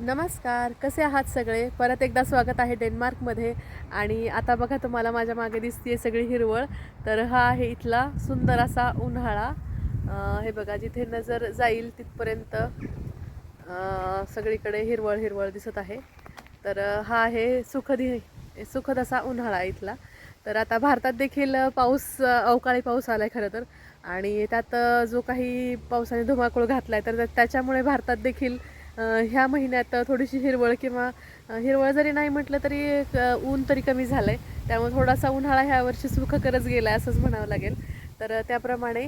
नमस्कार कसे आहात सगळे? परत एकदा स्वागत आहे डेन्मार्कमध्ये. आणि आता बघा तुम्हाला माझ्या मागे दिसते सगळी हिरवळ. तर हा आहे इथला सुंदर असा उन्हाळा. हे बघा जिथे नजर जाईल तिथपर्यंत सगळीकडे हिरवळ हिरवळ दिसत आहे. तर हा आहे सुखदी सुखद असा उन्हाळा इथला. तर आता भारतात देखील पाऊस अवकाळी पाऊस आला आहे खरं तर. आणि त्यात जो काही पावसाने धुमाकूळ घातला आहे तर त्या- त्याच्यामुळे भारतात देखील ह्या महिन्यात थोडीशी हिरवळ किंवा हिरवळ जरी नाही म्हटलं तरी ऊन तरी कमी झालं आहे त्यामुळे थोडासा उन्हाळा ह्या वर्षी सुखकरच गेला असंच म्हणावं लागेल. तर त्याप्रमाणे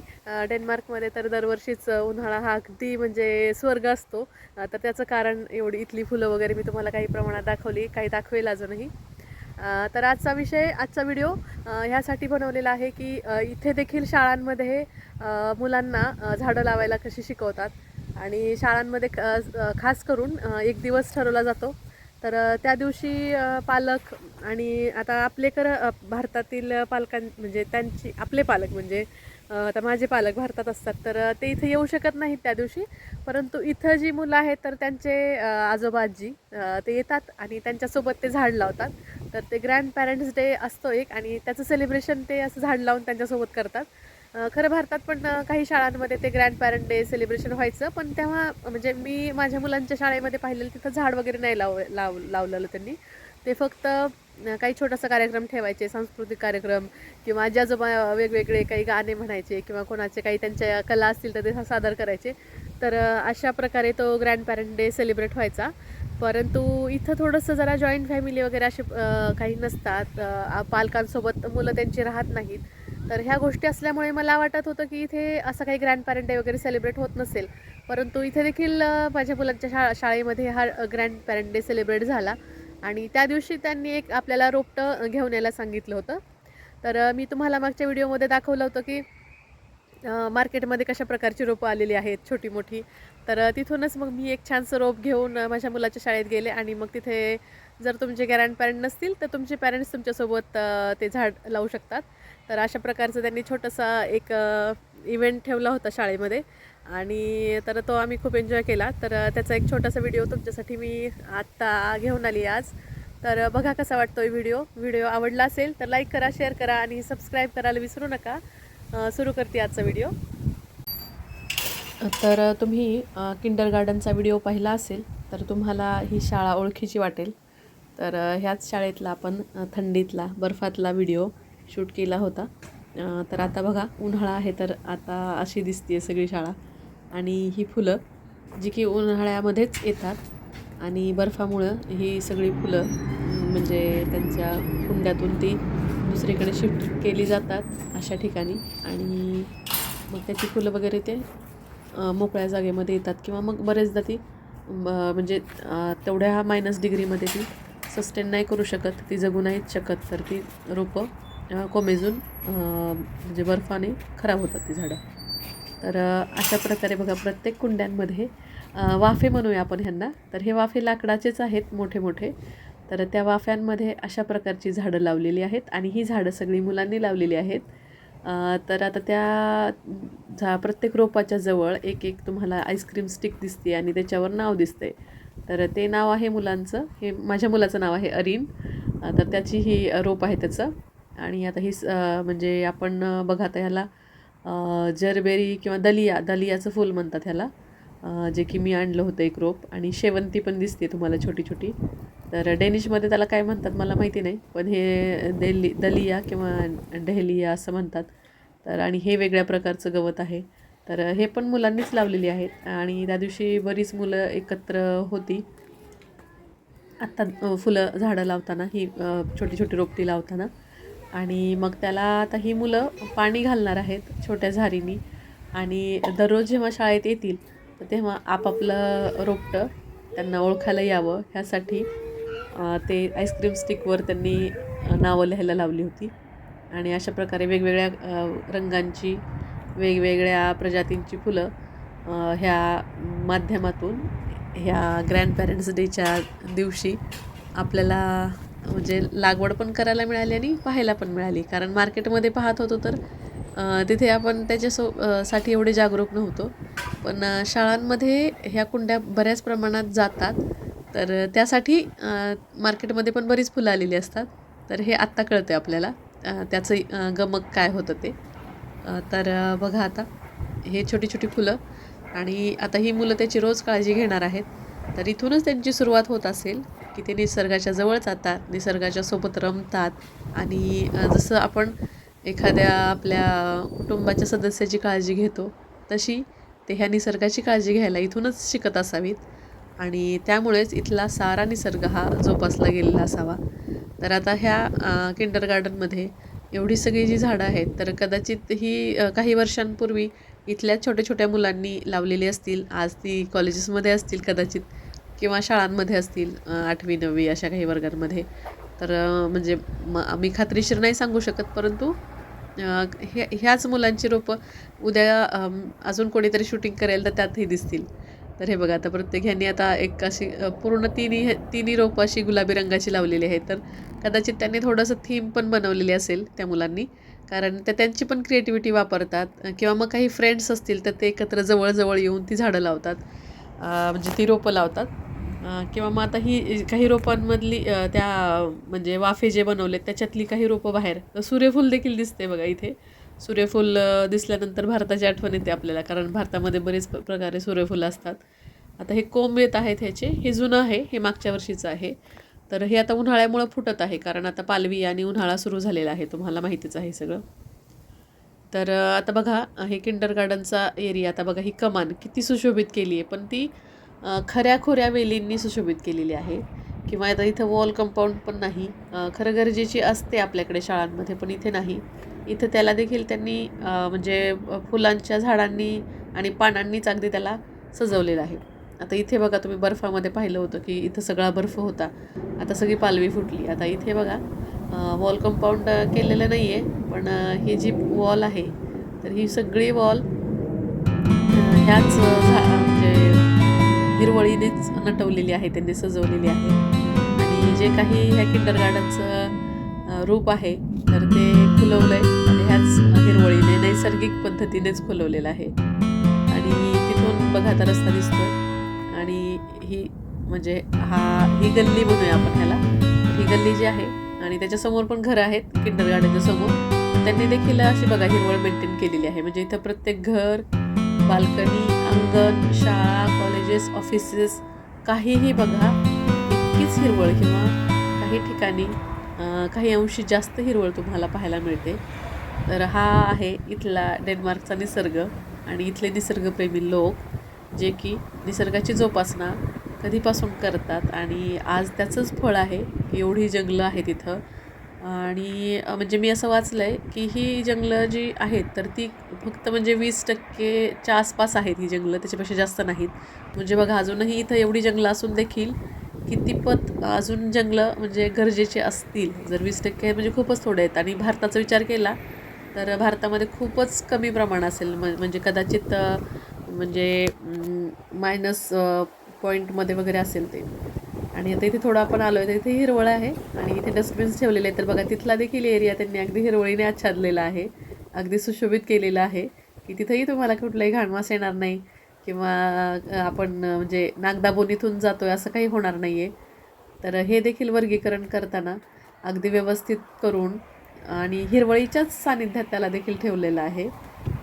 डेन्मार्कमध्ये तर दरवर्षीच उन्हाळा हा अगदी म्हणजे स्वर्ग असतो. तर त्याचं कारण एवढी इथली फुलं वगैरे मी तुम्हाला काही प्रमाणात दाखवली काही दाखवेल अजूनही. तर आजचा विषय आजचा व्हिडिओ ह्यासाठी बनवलेला आहे की इथे देखील शाळांमध्ये मुलांना झाडं लावायला कशी शिकवतात. आणि शाळांमध्ये खास करून एक दिवस ठरवला जातो. तर त्या दिवशी पालक आणि आता आपलेकर भारतातील पालकां म्हणजे त्यांची आपले पालक म्हणजे आता माझे पालक भारतात असतात. तर ते इथे येऊ शकत नाहीत त्या दिवशी. परंतु इथं जी मुलं आहेत तर त्यांचे आजोबा आजी ते येतात आणि त्यांच्यासोबत ते झाड लावतात. तर ते ग्रँड पॅरेंट्स डे असतो एक आणि त्याचं सेलिब्रेशन ते असं झाड लावून त्यांच्यासोबत करतात. खरं भारतात पण काही शाळांमध्ये ते ग्रँड पॅरेंट डे सेलिब्रेशन व्हायचं पण तेव्हा म्हणजे मी माझ्या मुलांच्या शाळेमध्ये पाहिलेलं तिथं झाड वगैरे नाही लाव लाव लावलेलं त्यांनी. ते फक्त काही छोटासा कार्यक्रम ठेवायचे सांस्कृतिक कार्यक्रम किंवा आजी आजोबा वेगवेगळे काही गाणे म्हणायचे किंवा कोणाचे काही त्यांच्या कला असतील तर ते सादर करायचे. तर अशा प्रकारे तो ग्रँड पॅरेंट डे सेलिब्रेट व्हायचा. परंतु इथं थोडंसं जरा जॉईंट फॅमिली वगैरे असे काही नसतात. पालकांसोबत मुलं त्यांची राहत नाहीत. तर ह्या गोष्टी असल्यामुळे मला वाटत होतं की इथे असं काही ग्रँड पॅरेंट डे वगैरे सेलिब्रेट होत नसेल. परंतु इथे देखील माझ्या मुलांच्या शा शाळेमध्ये हा ग्रँड पॅरेंट डे सेलिब्रेट झाला. आणि त्या दिवशी त्यांनी एक आपल्याला रोपटं घेऊन यायला सांगितलं होतं. तर मी तुम्हाला मागच्या व्हिडिओमध्ये दाखवलं होतं की मार्केटमध्ये कशा प्रकारची रोपं आलेली आहेत छोटी मोठी. तर तिथूनच मग मी एक छानसं रोप घेऊन माझ्या मुलाच्या शाळेत गेले. आणि मग तिथे जर तुमचे ग्रँड पॅरेंट नसतील तर तुमचे पॅरेंट्स तुमच्यासोबत ते झाड लावू शकतात. तर अशा प्रकारचं त्यांनी छोटासा एक इव्हेंट ठेवला होता शाळेमध्ये. आणि तर तो आम्ही खूप एन्जॉय केला. तर त्याचा एक छोटासा व्हिडिओ तुमच्यासाठी मी आत्ता घेऊन आली आज. तर बघा कसा वाटतो व्हिडिओ व्हिडिओ आवडला असेल तर लाईक करा शेअर करा आणि सबस्क्राईब करायला विसरू नका. सुरू करते आजचा व्हिडिओ तर तुम्ही किंडर गार्डनचा व्हिडिओ पाहिला असेल तर तुम्हाला ही शाळा ओळखीची वाटेल. तर ह्याच शाळेतला आपण थंडीतला बर्फातला व्हिडिओ शूट केला होता. तर आता बघा उन्हाळा आहे तर आता अशी दिसते आहे सगळी शाळा. आणि ही फुलं जी की उन्हाळ्यामध्येच येतात. आणि बर्फामुळं ही सगळी फुलं म्हणजे त्यांच्या कुंड्यातून ती दुसरीकडे शिफ्ट केली जातात अशा ठिकाणी. आणि मग त्याची फुलं वगैरे ते मोकळ्या जागेमध्ये येतात. किंवा मग बरेचदा ती म्हणजे तेवढ्या मायनस डिग्रीमध्ये ती सस्टेन नाही करू शकत. ती जगू नाहीच शकत. तर ती रोपं कोमेजून म्हणजे बर्फाने खराब होतात ती झाडं. तर अशा प्रकारे बघा प्रत्येक कुंड्यांमध्ये वाफे म्हणूया आपण ह्यांना. तर हे वाफे लाकडाचेच आहेत मोठे मोठे तर त्या वाफ्यांमध्ये अशा प्रकारची झाडं लावलेली आहेत आणि ही झाडं सगळी मुलांनी लावलेली आहेत. तर आता त्या झा प्रत्येक रोपाच्या जवळ एक एक तुम्हाला आईस्क्रीम स्टिक दिसते आणि त्याच्यावर नाव दिसते. तर ते नाव आहे मुलांचं. हे माझ्या मुलाचं नाव आहे अरीन. तर त्याची ही रोप आहे त्याचं. आणि आता ही स- म्हणजे आपण बघा आता ह्याला जरबेरी किंवा दलिया दलियाचं फूल म्हणतात ह्याला. जे की मी आणलं होतं एक रोप आणि शेवंती पण दिसते तुम्हाला छोटी छोटी. तर डेनिशमध्ये त्याला काय म्हणतात मला माहिती नाही पण हे देली दलिया किंवा डेहलिया असं म्हणतात. तर आणि हे वेगळ्या प्रकारचं गवत आहे. तर हे पण मुलांनीच लावलेली आहेत आणि त्या दिवशी बरीच मुलं एकत्र होती. आत्ता फुलं झाडं लावताना ही छोटी छोटी रोपटी लावताना. आणि मग त्याला आता ही मुलं पाणी घालणार आहेत छोट्या झारीनी. आणि दररोज जेव्हा शाळेत येतील तर तेव्हा आपापलं रोपटं त्यांना ओळखायला यावं. ह्यासाठी ते आईस्क्रीम स्टिकवर त्यांनी नावं लिहायला लावली होती. आणि अशा प्रकारे वेगवेगळ्या रंगांची वेगवेगळ्या प्रजातींची फुलं ह्या माध्यमातून ह्या ग्रँड पॅरेंट्स डेच्या दिवशी आपल्याला म्हणजे लागवड पण करायला मिळाली आणि पाहायला पण मिळाली. कारण मार्केटमध्ये पाहत होतो तर तिथे आपण त्याच्यासो साठी एवढे जागरूक नव्हतो. पण शाळांमध्ये ह्या कुंड्या बऱ्याच प्रमाणात जातात. तर त्यासाठी मार्केटमध्ये पण बरीच फुलं आलेली असतात. तर हे आत्ता कळतं आपल्याला त्याचं गमक काय होतं ते. तर बघा आता हे छोटी छोटी फुलं. आणि आता ही मुलं त्याची रोज काळजी घेणार आहेत. तर इथूनच त्यांची सुरुवात होत असेल. की ते निसर्गाच्या जवळ जातात निसर्गाच्या सोबत रमतात. आणि जसं आपण एखाद्या आपल्या कुटुंबाच्या सदस्याची काळजी घेतो तशी ते ह्या निसर्गाची काळजी घ्यायला इथूनच शिकत असावीत. आणि त्यामुळेच इथला सारा निसर्ग हा जोपासला गेलेला असावा. तर आता ह्या किंडर गार्डनमध्ये एवढी सगळी जी झाडं आहेत तर कदाचित ही काही वर्षांपूर्वी इथल्या छोट्या छोट्या मुलांनी लावलेली असतील आज ती कॉलेजेसमध्ये असतील कदाचित. किंवा शाळांमध्ये असतील आठवी नववी अशा काही वर्गांमध्ये. तर म्हणजे म मी खात्रीशीर नाही सांगू शकत परंतु हे ह्याच मुलांची रोपं उद्या अजून कोणीतरी शूटिंग करेल तर त्यातही दिसतील. तर हे बघा आता प्रत्येक ह्यांनी आता एक अशी पूर्ण तिन्ही तिन्ही रोपं अशी गुलाबी रंगाची लावलेली आहेत. तर कदाचित त्यांनी थोडंसं थीम पण बनवलेली असेल त्या मुलांनी. कारण त्या त्यांची पण क्रिएटिव्हिटी वापरतात किंवा मग काही फ्रेंड्स असतील तर ते एकत्र जवळजवळ येऊन ती झाडं लावतात. म्हणजे ती रोपं लावतात. किंवा मग आता ही काही रोपांमधली त्या म्हणजे वाफे जे बनवलेत त्याच्यातली काही रोपं बाहेर. तर सूर्यफूल देखील दिसते बघा इथे. सूर्यफूल दिसल्यानंतर भारताची आठवण येते आपल्याला कारण भारतामध्ये बरेच प्रकारे सूर्यफूल असतात. आता हे कोंब येत आहेत ह्याचे. हे जुनं आहे हे मागच्या वर्षीचं आहे. तर हे आता उन्हाळ्यामुळं फुटत आहे कारण आता पालवी आणि उन्हाळा सुरू झालेला आहे तुम्हाला माहितीच आहे सगळं. तर आता बघा हे किंडर गार्डनचा एरिया आता बघा ही कमान किती सुशोभित केली आहे पण ती खऱ्या खोऱ्या वेलींनी सुशोभित केलेली आहे. किंवा आता इथं वॉल कंपाऊंड पण नाही. खरं गरजेची असते आपल्याकडे शाळांमध्ये पण इथे नाही. इथं त्याला देखील त्यांनी म्हणजे फुलांच्या झाडांनी आणि पानांनीच अगदी त्याला सजवलेलं आहे. आता इथे बघा तुम्ही बर्फामध्ये पाहिलं होतं की इथं सगळा बर्फ होता. आता सगळी पालवी फुटली. आता इथे बघा वॉल कंपाऊंड केलेलं नाही आहे पण ही जी वॉल आहे तर ही सगळी वॉल ह्याच झा हिरवळीनेच नटवलेली आहे त्यांनी सजवलेली आहे. आणि जे काही ह्या किंडर गार्डनचं रूप आहे तर ते खुलवलं आहे आणि ह्याच हिरवळीने नैसर्गिक पद्धतीनेच खुलवलेलं आहे. आणि तिथून बघा तर रस्ता दिसतोय. आणि ही म्हणजे हा ही गल्ली म्हणूया आपण ह्याला. ही गल्ली जी आहे आणि त्याच्यासमोर पण घरं आहेत किंडर गार्डनच्या समोर. त्यांनी देखील अशी बघा हिरवळ मेंटेन केलेली आहे. म्हणजे इथं प्रत्येक घर बाल्कनी अंगण शाळा कॉलेजेस ऑफिसेस काहीही बघा इतकीच हिरवळ किंवा काही ठिकाणी काही अंशी जास्त हिरवळ तुम्हाला पाहायला मिळते. तर हा आहे इथला डेन्मार्कचा निसर्ग आणि इथले निसर्गप्रेमी लोक जे की निसर्गाची जोपासना कधीपासून करतात आणि आज त्याचंच फळ आहे एवढी जंगलं आहेत इथं. आणि म्हणजे मी असं वाचलं आहे की ही जंगलं जी आहेत तर ती फक्त म्हणजे वीस टक्केच्या आसपास आहेत ही जंगलं त्याच्यापेक्षा जास्त नाहीत. म्हणजे बघा अजूनही इथं एवढी जंगलं असून देखील कितीपत अजून जंगलं म्हणजे गरजेचे असतील. जर वीस टक्के म्हणजे खूपच थोडे आहेत. आणि भारताचा विचार केला तर भारतामध्ये खूपच कमी प्रमाण असेल. म्हणजे कदाचित म्हणजे मायनस पॉईंटमध्ये वगैरे असेल ते. आणि आता इथे थोडं आपण आलो आहे तर इथे हिरवळ आहे आणि इथे डस्टबिन्स ठेवलेले आहेत. तर बघा तिथला देखील एरिया त्यांनी अगदी हिरवळीने आच्छादलेला आहे. अगदी सुशोभित केलेला आहे की तिथंही तुम्हाला कुठलाही घाणवास येणार नाही किंवा आपण म्हणजे नागदाबोनीतून जातो आहे असं काही होणार नाही आहे तर हे देखील वर्गीकरण करताना अगदी व्यवस्थित करून आणि हिरवळीच्याच सानिध्यात त्याला देखील ठेवलेलं आहे.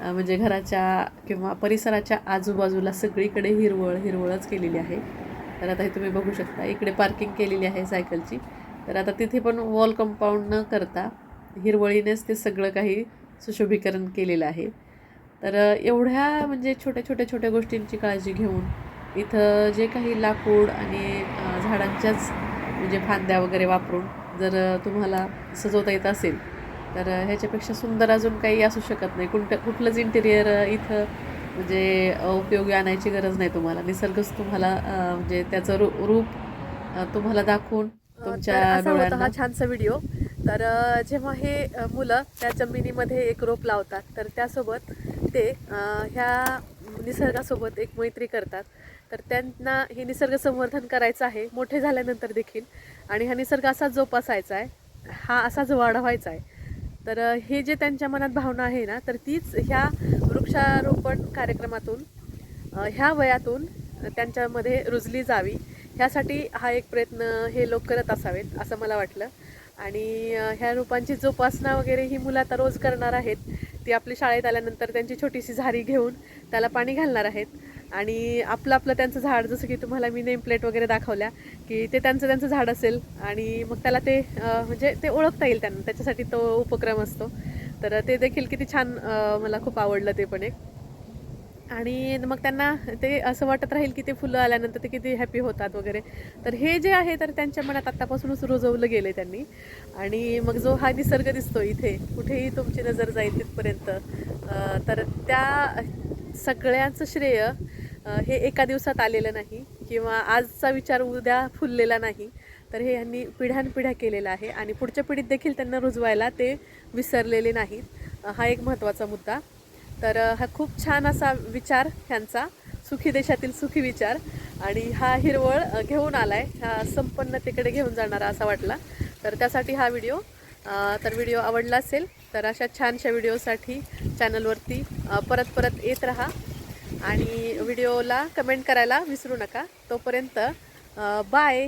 म्हणजे घराच्या किंवा परिसराच्या आजूबाजूला सगळीकडे हिरवळ हिरवळच केलेली आहे. तर आता हे तुम्ही बघू शकता. इकडे पार्किंग केलेली आहे सायकलची तर आता तिथे पण वॉल कंपाऊंड न करता हिरवळीनेच ते सगळं काही सुशोभीकरण केलेलं आहे. तर एवढ्या म्हणजे छोट्या छोट्या छोट्या गोष्टींची काळजी घेऊन इथं जे काही लाकूड आणि झाडांच्याच म्हणजे फांद्या वगैरे वापरून जर तुम्हाला सजवता येत असेल तर ह्याच्यापेक्षा सुंदर अजून काही असू शकत नाही. कुठं कुठलंच इंटेरियर इथं म्हणजे उपयोगी आणायची गरज नाही तुम्हाला. निसर्गच तुम्हाला म्हणजे त्याचं रू रूप तुम्हाला दाखवून तुमच्या डोळ्यांना हा छानसा व्हिडिओ. तर जेव्हा हे मुलं त्या जमिनीमध्ये एक रोप लावतात तर त्यासोबत ते ह्या निसर्गासोबत एक मैत्री करतात. तर त्यांना हे निसर्ग संवर्धन करायचं आहे मोठे झाल्यानंतर देखील. आणि हा निसर्ग असाच जोपासायचा आहे हा असाच वाढवायचा आहे. तर हे जे त्यांच्या मनात भावना आहे ना तर तीच ह्या वृक्षारोपण कार्यक्रमातून ह्या वयातून त्यांच्यामध्ये रुजली जावी. ह्यासाठी हा एक प्रयत्न हे लोक करत असावेत असं मला वाटलं. आणि ह्या रोपांची जोपासना वगैरे ही मुलं आता रोज करणार आहेत. ती आपली शाळेत आल्यानंतर त्यांची छोटीशी झारी घेऊन त्याला पाणी घालणार आहेत. आणि आपलं आपलं त्यांचं झाड जसं की तुम्हाला मी नेमप्लेट वगैरे दाखवल्या की ते त्यांचं त्यांचं झाड असेल आणि मग त्याला ते म्हणजे ते ओळखता येईल त्यांना. त्याच्यासाठी तो उपक्रम असतो. तर ते देखील किती छान मला खूप आवडलं ते पण एक. आणि मग त्यांना ते असं वाटत राहील की ते फुलं आल्यानंतर ते किती हॅपी होतात वगैरे. तर हे जे आहे तर त्यांच्या मनात आत्तापासूनच रुजवलं गेलं त्यांनी. आणि मग जो हा निसर्ग दिसतो इथे कुठेही तुमची नजर जाईल तिथपर्यंत. तर त्या सगळ्यांचं श्रेय हे एका दिवसात आलेलं नाही किंवा आजचा विचार उद्या फुललेला नाही. तर हे यांनी पिढ्यानपिढ्या केलेलं आहे. आणि पुढच्या पिढीत देखील त्यांना रुजवायला ते विसरलेले नाहीत. हा एक महत्त्वाचा मुद्दा. तर हा खूप छान असा विचार ह्यांचा सुखी देशातील सुखी विचार. आणि हा हिरवळ घेऊन आला आहे ह्या संपन्नतेकडे घेऊन जाणारा असा वाटला. तर त्यासाठी हा व्हिडिओ तर व्हिडिओ आवडला असेल तर अशा छानशा व्हिडिओसाठी चॅनलवरती परत परत येत राहा. आणि व्हिडिओला कमेंट करायला विसरू नका. तोपर्यंत बाय.